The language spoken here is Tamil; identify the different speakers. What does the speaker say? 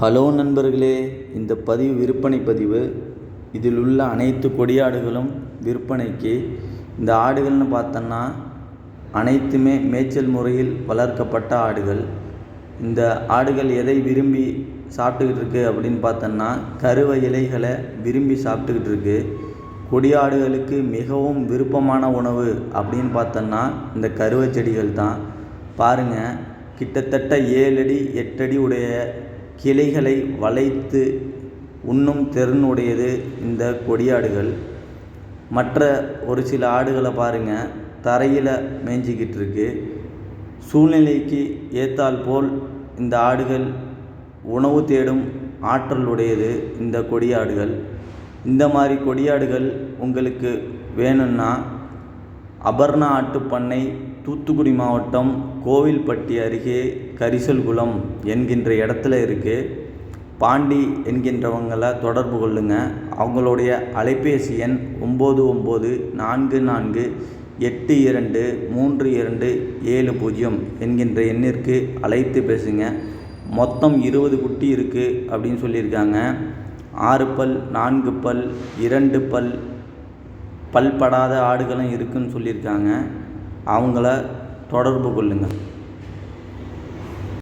Speaker 1: ஹலோ நண்பர்களே இந்த பதிவு விற்பனை பதிவு. இதில் உள்ள அனைத்து கொடியாடுகளும் விற்பனைக்கு இந்த ஆடுகள்னு பார்த்தோன்னா அனைத்துமே மேய்ச்சல் முறையில் வளர்க்கப்பட்ட ஆடுகள். இந்த ஆடுகள் எதை விரும்பி சாப்பிட்டுக்கிட்டு இருக்கு அப்படின்னு பார்த்தோன்னா கருவ இலைகளை விரும்பி சாப்பிட்டுக்கிட்டு இருக்கு. கொடியாடுகளுக்கு மிகவும் விருப்பமான உணவு அப்படின்னு பார்த்தோன்னா இந்த கருவை செடிகள் தான். பாருங்கள் கிட்டத்தட்ட ஏழடி எட்டடி உடைய கிளைகளை வளைத்து உண்ணும் திறனுடையது இந்த கொடியாடுகள். மற்ற ஒரு சில ஆடுகளை பாருங்கள் தரையில் மேய்ஞ்சிக்கிட்டு இருக்கு சூழ்நிலைக்கு ஏற்றால் போல் இந்த ஆடுகள் உணவு தேடும் ஆற்றல் உடையது இந்த கொடியாடுகள். இந்த மாதிரி கொடியாடுகள் உங்களுக்கு வேணும்னா அபர்ணா ஆட்டுப்பண்ணை தூத்துக்குடி மாவட்டம் கோவில்பட்டி அருகே கரிசல்குளம் என்கின்ற இடத்துல இருக்குது பாண்டி என்கின்றவங்களை தொடர்பு கொள்ளுங்கள் அவங்களுடைய அலைபேசி எண் ஒம்பது ஒம்பது நான்கு நான்கு எட்டு இரண்டு மூன்று இரண்டு ஏழு பூஜ்ஜியம் என்கின்ற எண்ணிற்கு அழைத்து பேசுங்க. மொத்தம் இருபது குட்டி இருக்குது அப்படின்னு சொல்லியிருக்காங்க. ஆறு பல் நான்கு பல் இரண்டு பல் பல்படாத ஆடுகளும் இருக்குன்னு சொல்லியிருக்காங்க. அவங்கள தொடர்பு கொள்ளுங்கள்